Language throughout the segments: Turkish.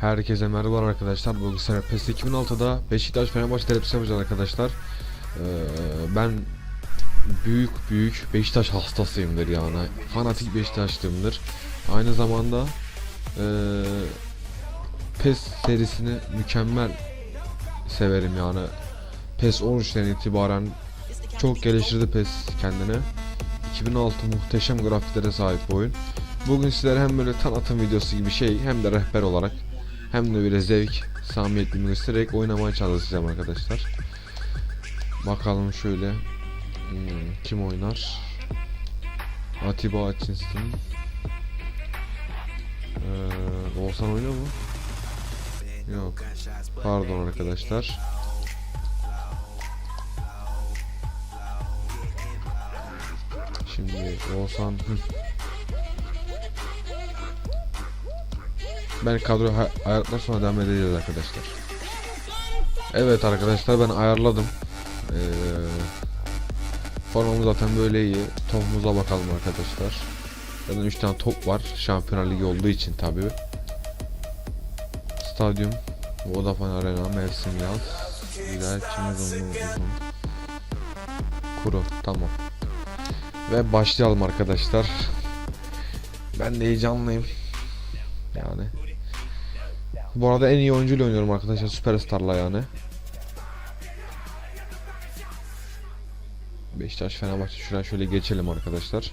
Herkese merhaba arkadaşlar. Bugün sene PES 2006'da Beşiktaş Fenerbahçe derbisi yapacağız arkadaşlar. Ee, ben büyük büyük Beşiktaş hastasıyımdır yani. Fanatik Beşiktaşlıyımdır. Aynı zamanda ee, PES serisini mükemmel severim yani. PES 13'ten itibaren çok geliştirdi PES kendini. 2006 muhteşem grafiklere sahip oyun. Bugün sizlere hem böyle tanıtım videosu gibi şey hem de rehber olarak hem de böyle zevk, samimiyetimi göstererek oynamaya çalışacağım arkadaşlar. Bakalım şöyle hmm, kim oynar? Atiba Hutchinson. Ee, Oğuzhan oynuyor mu? Yok. Pardon arkadaşlar. Şimdi Oğuzhan Ben kadroyu ayarladıktan sonra devam edeceğiz arkadaşlar. Evet arkadaşlar ben ayarladım. Ee, formamız zaten böyle iyi. Topumuza bakalım arkadaşlar. Zaten 3 tane top var. Şampiyonlar Ligi olduğu için tabi. Stadyum. Vodafone Arena. Mevsim yaz. Güzel. Uzun. Kuru. Tamam. Ve başlayalım arkadaşlar. Ben de heyecanlıyım. Yani. Bu arada en iyi oyuncuyla oynuyorum arkadaşlar Süperstar'la yani. Beşiktaş Fenerbahçe şuraya şöyle geçelim arkadaşlar.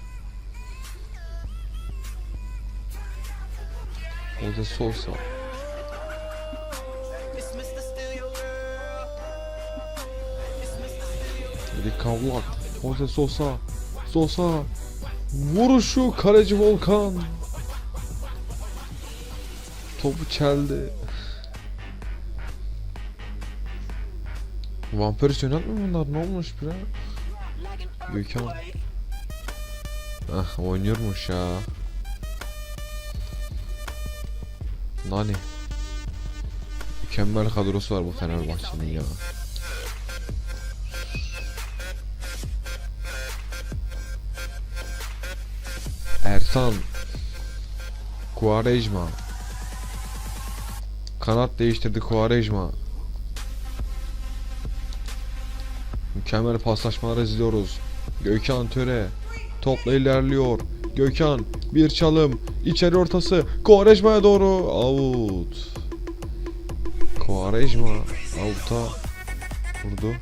Jose Sosa. Erik Kavlak. Jose Sosa. Sosa. Vuruşu kaleci Volkan. Topu çeldi. Vampir oynatmıyor bunlar ne olmuş bre? Gökhan. Ah oynuyormuş ya. Nani. Mükemmel kadrosu var bu Fenerbahçe'nin ya. Ersan. Quaresma. Kanat değiştirdi Quaresma. Mükemmel paslaşmalar izliyoruz. Gökhan Töre topla ilerliyor. Gökhan bir çalım içeri ortası Quaresma'ya doğru out. Quaresma out'a vurdu.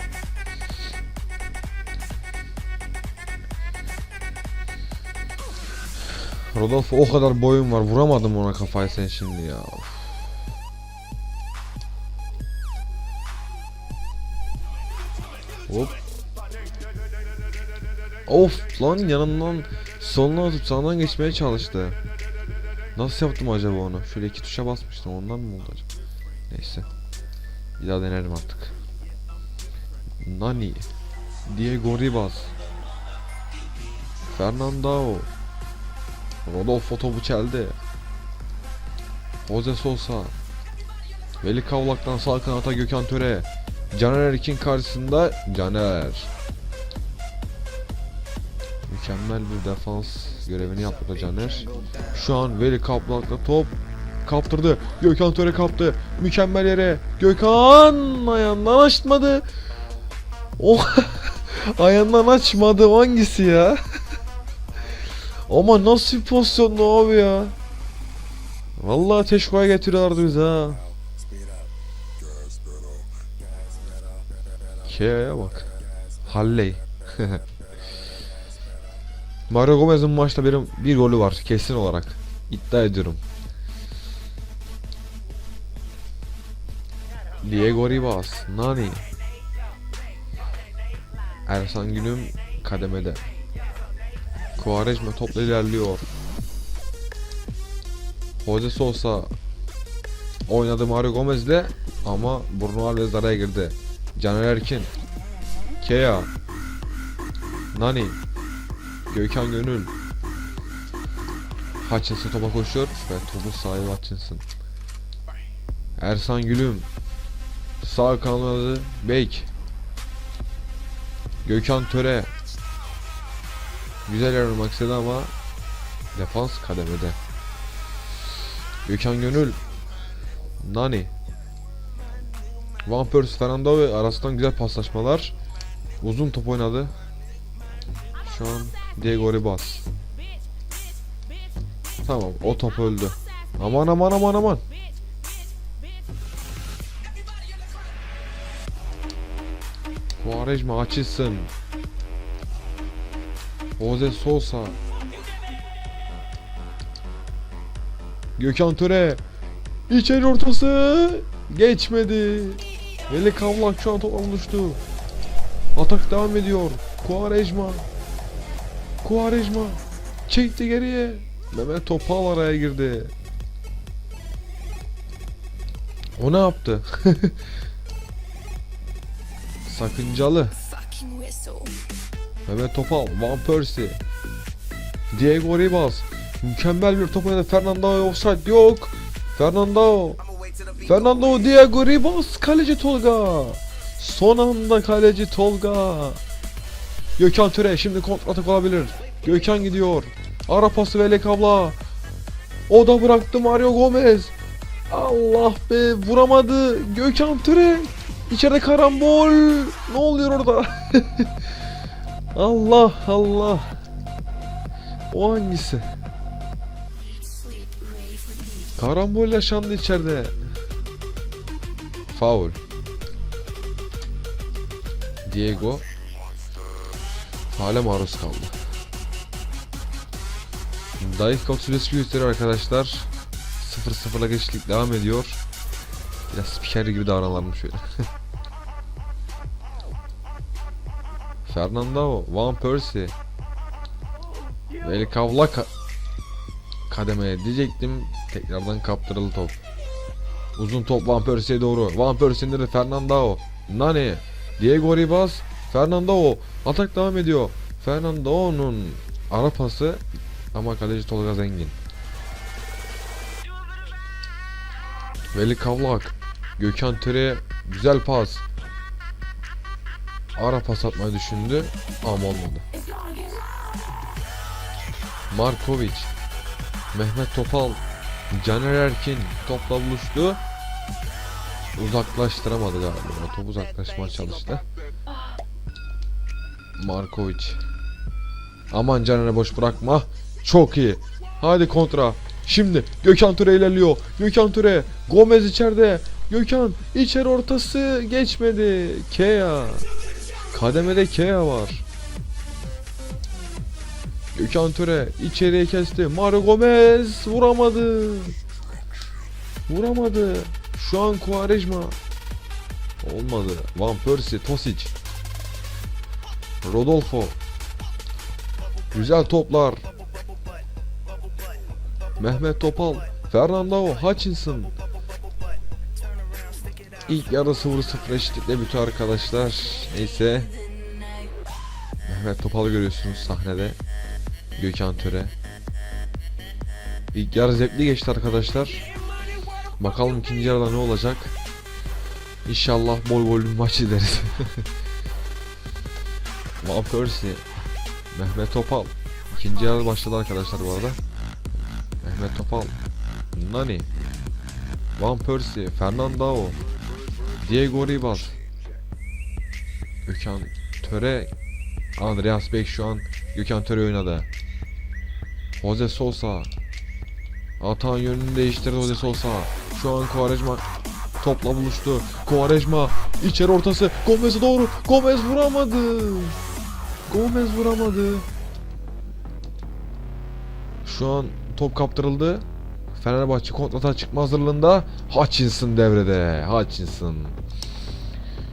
Rodolfo o kadar boyun var vuramadım ona kafayı sen şimdi ya. Of. Hop. Of lan yanımdan soluna atıp sağdan geçmeye çalıştı. Nasıl yaptım acaba onu? Şöyle iki tuşa basmıştım ondan mı oldu acaba? Neyse. Bir daha denerim artık. Nani. Diego Ribas. Fernandao. Rodolfo topu çeldi. Jose Sosa. Veli Kavlak'tan sağ kanata Gökhan Töre. Caner Erkin karşısında Caner. Mükemmel bir defans görevini yaptı Caner. Şu an Veli Kavlak'la top kaptırdı. Gökhan Töre kaptı. Mükemmel yere. Gökhan ayağından açmadı. Oh ayağından açmadı hangisi ya? Ama nasıl bir pozisyondu abi ya? Vallahi teşkoya getiriyorlardı bizi ha. Kea'ya bak. Halley. Mario Gomez'in maçta benim bir golü var kesin olarak. İddia ediyorum. Diego Ribas, Nani. Ersan Günüm kademede. Quaresma topla ilerliyor. Jose Sosa oynadı Mario Gomez'le ama Bruno Alves araya girdi. Caner Erkin Kea Nani Gökhan Gönül Hutchinson topa koşuyor ve topu sahibi Hutchinson Ersan Gülüm Sağ kanadı Bek Gökhan Töre Güzel yer olmak istedi ama Defans kademede Gökhan Gönül Nani. Van Persie, Fernando ve arasından güzel paslaşmalar. Uzun top oynadı. Şu an Diego Ribas. Tamam o top öldü. Aman aman aman aman. Quaresma açılsın. Jose Sosa. Gökhan Töre. İçeri ortası. Geçmedi. Veli Kavlak şu an buluştu. Atak devam ediyor. Quaresma. Quaresma. Çekti geriye. Mehmet Topal araya girdi. O ne yaptı? Sakıncalı. Mehmet Topal, Van Persie, Diego Ribas, mükemmel bir top oynadı. Fernando offside yok. Fernando, Fernando Diego Ribas, kaleci Tolga. Son anda kaleci Tolga. Gökhan Töre şimdi kontratak olabilir. Gökhan gidiyor. Ara pası Velek abla. O da bıraktı Mario Gomez. Allah be vuramadı. Gökhan Töre. İçeride karambol. Ne oluyor orada? Allah Allah. O hangisi? Karambol yaşandı içeride. Foul. Diego hala maruz kaldı. Dakika 35 gösteriyor arkadaşlar. 0-0'la geçtik devam ediyor. Biraz spiker gibi davranalım şöyle. Fernando, Van Persie. Veli Kavla ka- kademeye diyecektim. Tekrardan kaptırıldı top. Uzun top Van Persie'ye doğru. Van Persie'nin de Fernando. Nani. Diego Ribas. Fernando. Atak devam ediyor. Fernando'nun ara pası ama kaleci Tolga Zengin. Veli Kavlak. Gökhan Töre güzel pas. Ara pas atmayı düşündü ama olmadı. Markovic. Mehmet Topal. Caner Erkin topla buluştu. Uzaklaştıramadı galiba. Top uzaklaşmaya çalıştı. Markovic. Aman Caner'e boş bırakma. Çok iyi. Hadi kontra. Şimdi Gökhan Töre ilerliyor. Gökhan Töre. Gomez içeride. Gökhan içeri ortası geçmedi. Kea. Kademede Kea var. Gökhan Töre içeriye kesti. Mario Gomez vuramadı. Vuramadı. Şu an Quaresma. Olmadı. Van Persie, Tosic. Rodolfo. Güzel toplar. Mehmet Topal. Fernando Hutchinson. İlk yarı 0-0 eşitlikle bitiyor arkadaşlar. Neyse. Mehmet Topal'ı görüyorsunuz sahnede. Gökhan Töre. İlk yarı zevkli geçti arkadaşlar. Bakalım ikinci yarıda ne olacak. İnşallah bol bir maç izleriz. Van Persie. Mehmet Topal. İkinci yarı başladı arkadaşlar bu arada. Mehmet Topal. Nani. Van Persie. Fernando. Diego Ribas. Gökhan Töre. Andreas Beck şu an Gökhan Töre oynadı. Jose Sosa. Atan yönünü değiştirdi Jose Sosa. Şu an Quaresma topla buluştu. Quaresma içeri ortası. Gomez'e doğru. Gomez vuramadı. Gomez vuramadı. Şu an top kaptırıldı. Fenerbahçe kontrata çıkma hazırlığında. Hutchinson devrede. Hutchinson.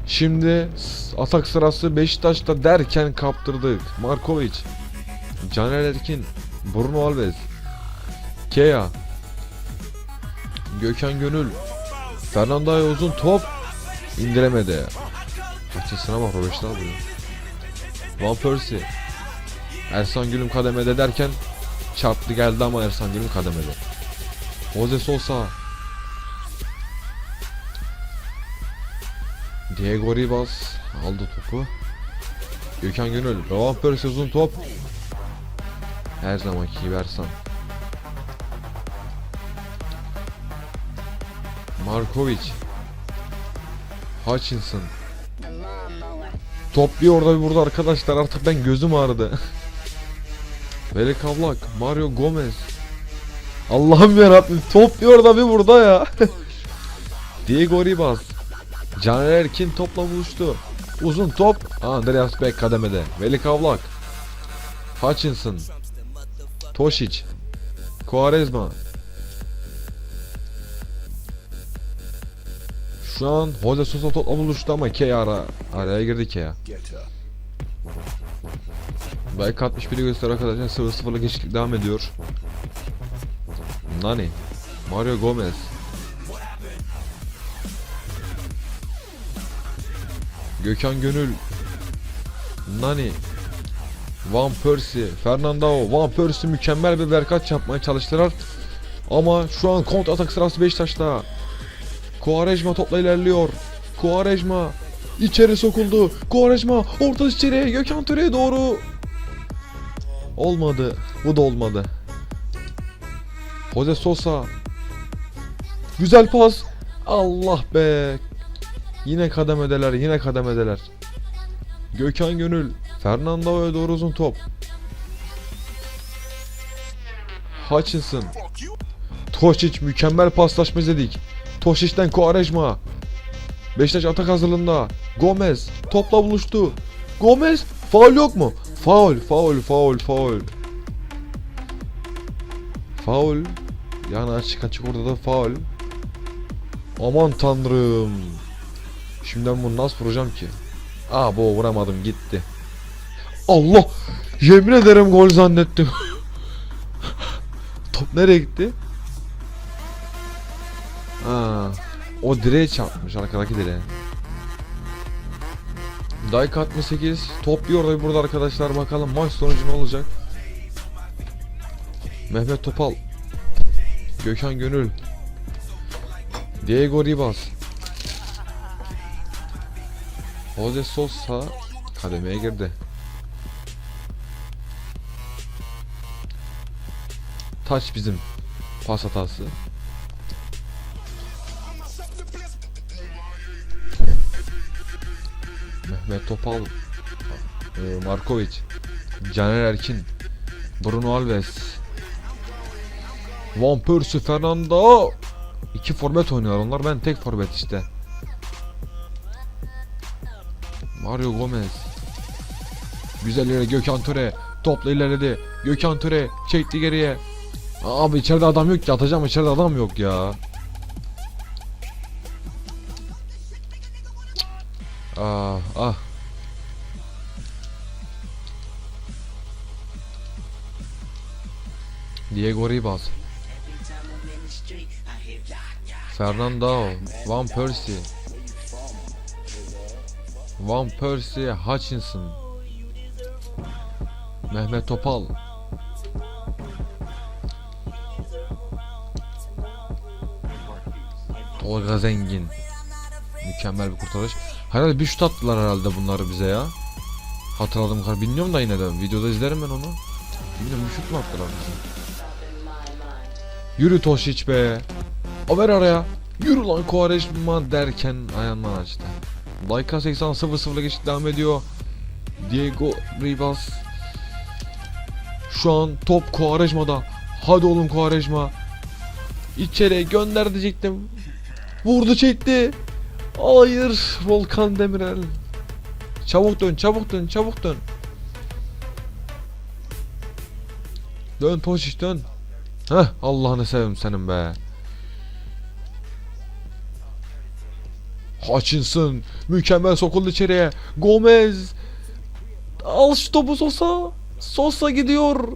Şimdi atak sırası Beşiktaş'ta derken kaptırdık. Markovic. Caner Erkin. Bruno Alves. Kea. Gökhan Gönül. Fernando'ya uzun top. indiremedi. Hutchinson'a bak Robeş'ten alıyor. Van Persie. Ersan Gülüm kademede derken çarptı geldi ama Ersan Gülüm kademede. Jose Sosa. Diego Ribas aldı topu. Gökhan Gönül. Van Persie uzun top. Her zamanki gibi Ersan. Markovic. Hutchinson. Top bir orada bir burada arkadaşlar artık ben gözüm ağrıdı. Velik Avlak, Mario Gomez. Allah'ım yarabbim top bir orada bir burada ya. Diego Ribas. Caner Erkin topla buluştu. Uzun top. Andreas Beck kademede. Velik Avlak. Hutchinson. Tošić. Quaresma. Şu an Jose Sosa topla buluştu ama Kea ara, araya girdi Kea. Belki 61'i göster arkadaşlar 0-0'lık geçişlik devam ediyor. Nani. Mario Gomez. Gökhan Gönül. Nani. Van Persie. Fernando. Van Persie mükemmel bir verkaç yapmaya çalıştılar. Ama şu an kont atak sırası Beşiktaş'ta. Quaresma topla ilerliyor. Quaresma içeri sokuldu. Quaresma orta içeriye Gökhan Töre'ye doğru. Olmadı. Bu da olmadı. Jose Sosa. Güzel pas. Allah be. Yine kademedeler, yine kademedeler. Gökhan Gönül. Fernando'ya doğru uzun top. Hutchinson. Tošić mükemmel paslaşma izledik. Tošić'ten Quaresma. Beşiktaş atak hazırlığında. Gomez topla buluştu. Gomez faul yok mu? Faul, faul, faul, faul. Faul. Yani açık açık orada da faul. Aman tanrım. Şimdi ben bunu nasıl vuracağım ki? Aa bu vuramadım gitti. Allah! Yemin ederim gol zannettim. Top nereye gitti? Aa, o direğe çarpmış arkadaki direğe. Dakika 68. Top bir orada bir burada arkadaşlar bakalım maç sonucu ne olacak? Mehmet Topal. Gökhan Gönül. Diego Ribas. Jose Sosa kademeye girdi. Taç bizim pas hatası. Mehmet Topal, e, Markovic, Caner Erkin, Bruno Alves, Van Persie, Fernando. İki forvet oynuyor onlar. Ben tek forvet işte. Mario Gomez. Güzel yere Gökhan Töre. Topla ilerledi. Gökhan Töre çekti geriye. Abi içeride adam yok ki atacağım içeride adam yok ya. Ah ah. Diego Ribas. Fernando, Van Persie. Van Persie, Hutchinson. Mehmet Topal. Tolga Zengin. Mükemmel bir kurtarış. Herhalde bir şut attılar herhalde bunları bize ya. Hatırladığım kadar bilmiyorum da yine de videoda izlerim ben onu. Bilmiyorum bir şut mu attılar bize? Yürü Tošić be. Ver araya. Yürü lan Quaresma derken ayağından açtı. Dakika 80 0-0'la geçit devam ediyor. Diego Ribas. Şu an top Quaresma'da. Hadi oğlum Quaresma. İçeriye gönder diyecektim. Vurdu çekti. Hayır Volkan Demirel. Çabuk dön çabuk dön çabuk dön. Dön Tošić dön. Heh Allah'ını seveyim senin be. Hutchinson mükemmel sokuldu içeriye. Gomez al şu topu Sosa. Sosa gidiyor.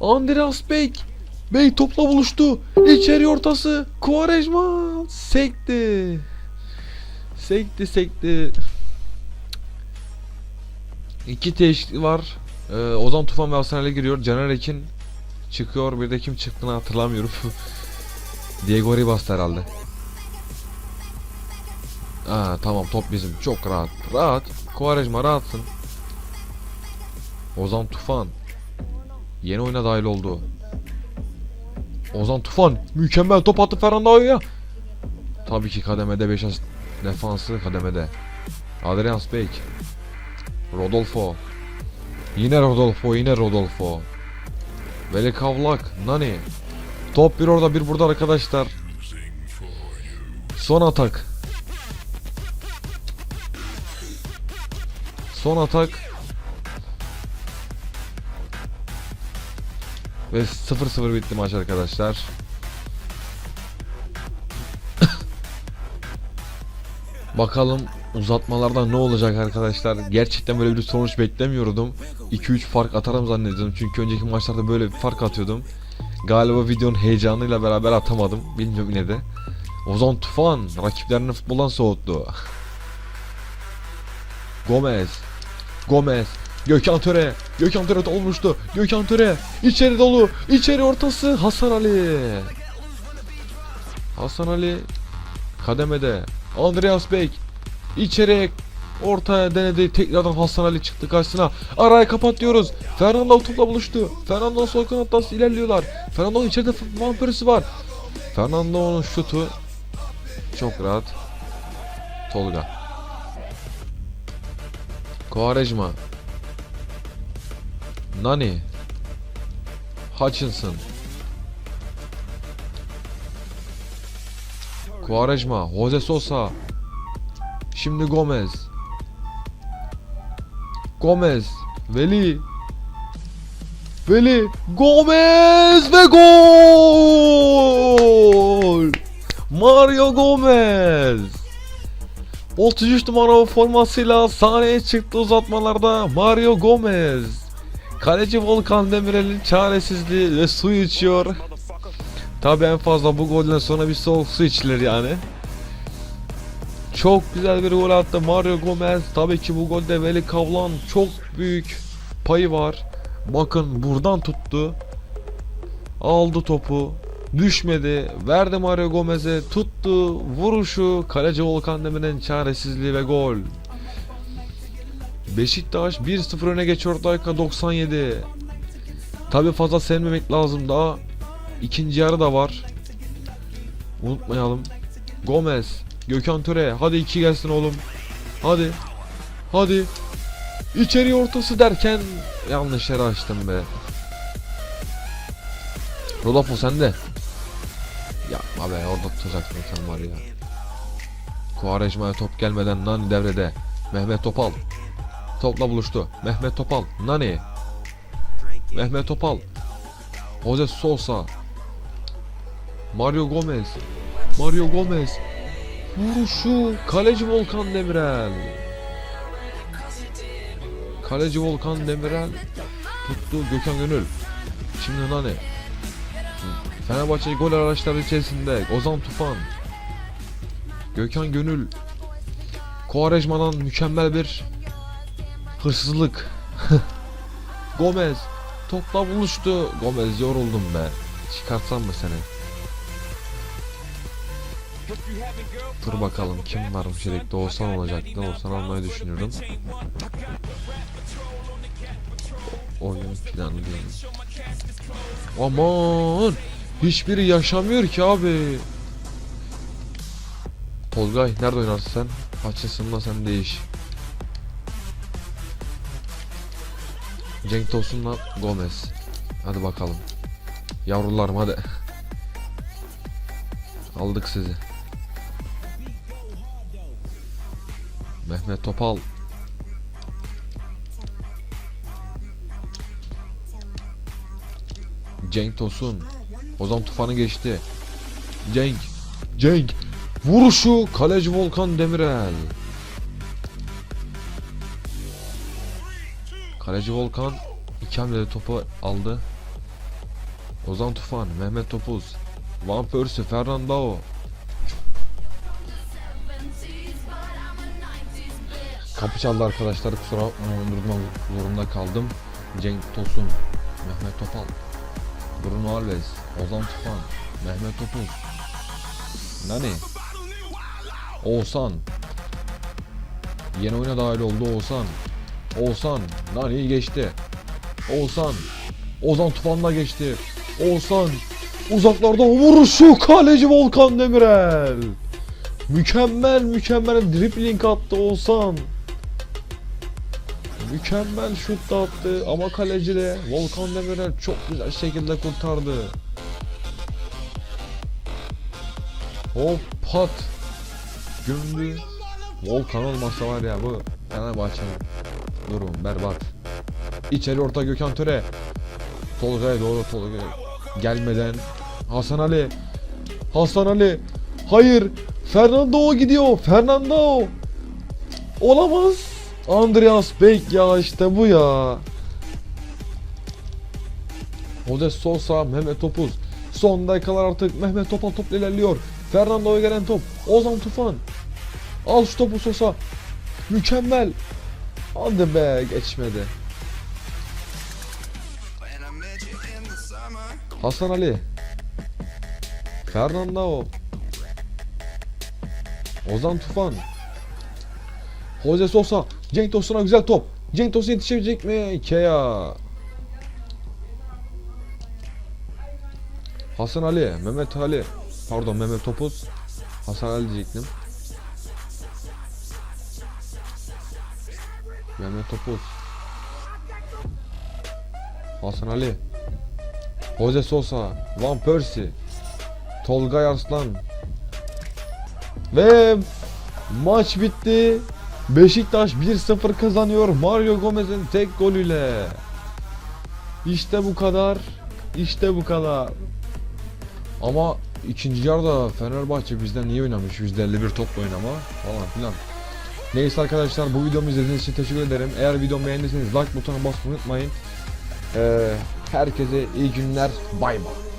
Andreas Beck. Bey topla buluştu. İçeri ortası. Quaresma sekti. Sekti sekti. İki değişiklik var. Ee, Ozan Tufan ve Arsenal'e giriyor. Caner Ekin çıkıyor. Bir de kim çıktığını hatırlamıyorum. Diego Ribas herhalde. Aa tamam top bizim. Çok rahat. Rahat. Quaresma rahatsın. Ozan Tufan. Yeni oyuna dahil oldu. Ozan Tufan mükemmel top attı Fernando'ya. Tabii ki kademede Beşiktaş defansı kademede. Adrian Spek. Rodolfo. Yine Rodolfo, yine Rodolfo. Veli Kavlak, Nani. Top bir orada bir burada arkadaşlar. Son atak. Son atak. Ve 0-0 bitti maç arkadaşlar. Bakalım uzatmalarda ne olacak arkadaşlar. Gerçekten böyle bir sonuç beklemiyordum. 2-3 fark atarım zannediyordum. Çünkü önceki maçlarda böyle bir fark atıyordum. Galiba videonun heyecanıyla beraber atamadım. Bilmiyorum yine de. Ozan Tufan rakiplerini futboldan soğuttu. Gomez. Gomez. Gökhan Töre. Gökhan Töre olmuştu. Gökhan Töre. içeri dolu. içeri ortası. Hasan Ali. Hasan Ali. Kademede. Andreas Bek. içeri ortaya denedi. Tekrardan Hasan Ali çıktı karşısına. Arayı kapatıyoruz. Fernando topla buluştu. Fernando sol kanattan ilerliyorlar. Fernando içeride Van Persie'i var. Fernando'nun şutu çok rahat. Tolga. Quaresma. Nani. Hutchinson. Quaresma. Jose Sosa. Şimdi Gomez. Gomez. Veli. Veli. Gomez ve gol. Mario Gomez. 33 numara formasıyla sahneye çıktı uzatmalarda Mario Gomez. Kaleci Volkan Demirel'in çaresizliği ve su içiyor. Tabi en fazla bu golden sonra bir soğuk su içilir yani. Çok güzel bir gol attı Mario Gomez. Tabii ki bu golde Veli Kavlan çok büyük payı var. Bakın buradan tuttu. Aldı topu. Düşmedi. Verdi Mario Gomez'e. Tuttu. Vuruşu. Kaleci Volkan Demirel'in çaresizliği ve gol. Beşiktaş 1-0 öne geçiyor dakika 97. Tabi fazla sevmemek lazım daha. İkinci yarı da var. Unutmayalım. Gomez, Gökhan Töre. Hadi iki gelsin oğlum. Hadi. Hadi. İçeri ortası derken yanlış yere açtım be. Rodolfo sende. Yapma be orada tutacaktın sen var ya. Kuarejma'ya top gelmeden Nani devrede. Mehmet Topal. Topla buluştu. Mehmet Topal. Nani. Mehmet Topal. Jose Sosa. Mario Gomez. Mario Gomez. Vuruşu. Kaleci Volkan Demirel. Kaleci Volkan Demirel. Tuttu Gökhan Gönül. Şimdi Nani. Fenerbahçe gol araçları içerisinde Ozan Tufan. Gökhan Gönül. Kovarejma'dan mükemmel bir hırsızlık. Gomez topla buluştu. Gomez yoruldum be. Çıkartsam mı seni? Dur bakalım kim varmış yedekte Oğuzhan olacaktı. Oğuzhan almayı düşünüyordum. Oyun planı değil. Aman! Hiçbiri yaşamıyor ki abi. Tolgay nerede oynarsın sen? Açısından sen değiş. Cenk Tosun'la Gomez. Hadi bakalım. Yavrularım hadi. Aldık sizi. Mehmet Topal. Cenk Tosun. Ozan Tufan'ı geçti. Cenk. Cenk. Vuruşu kaleci Volkan Demirel. Kaleci Volkan iki hamlede topu aldı. Ozan Tufan, Mehmet Topuz, Van Persie, Fernando. Kapı çaldı arkadaşlar kusura durmak zorunda kaldım. Cenk Tosun, Mehmet Topal, Bruno Alves, Ozan Tufan, Mehmet Topuz, Nani, Oğuzhan. Yeni oyuna dahil oldu Oğuzhan. Oğuzhan, Nani'yi geçti. Oğuzhan, Ozan Tufan'la geçti. Oğuzhan, uzaklardan vuruşu kaleci Volkan Demirel. Mükemmel mükemmel dribbling attı Oğuzhan. Mükemmel şut da attı ama kaleci de Volkan Demirel çok güzel şekilde kurtardı. Hop pat. Gömdü. Volkan olmasa var ya bu Fenerbahçe'nin durum berbat. İçeri orta Gökhan Töre. Tolga'ya doğru Tolga gelmeden Hasan Ali. Hasan Ali. Hayır. Fernando gidiyor. Fernando. Olamaz. Andreas Beck ya işte bu ya. Modest Sosa, Mehmet Topuz. Son dakikalar artık Mehmet Topal topla ilerliyor. Fernando'ya gelen top. Ozan Tufan. Al şu topu Sosa. Mükemmel. Hadi be geçmedi. Hasan Ali. Fernando. Ozan Tufan. Jose Sosa. Cenk Tosun'a güzel top. Cenk Tosun yetişebilecek mi? Kea. Hasan Ali. Mehmet Ali. Pardon Mehmet Topuz. Hasan Ali diyecektim. Mehmet Topuz. Hasan Ali. Jose Sosa, Van Persie, Tolga Arslan. Ve maç bitti. Beşiktaş 1-0 kazanıyor Mario Gomez'in tek golüyle. İşte bu kadar. İşte bu kadar. Ama ikinci yarıda Fenerbahçe bizden iyi oynamış. %51 topla oynama falan filan. Neyse arkadaşlar bu videomu izlediğiniz için teşekkür ederim. Eğer videomu beğendiyseniz like butonuna basmayı unutmayın. Ee, herkese iyi günler. Bay bay.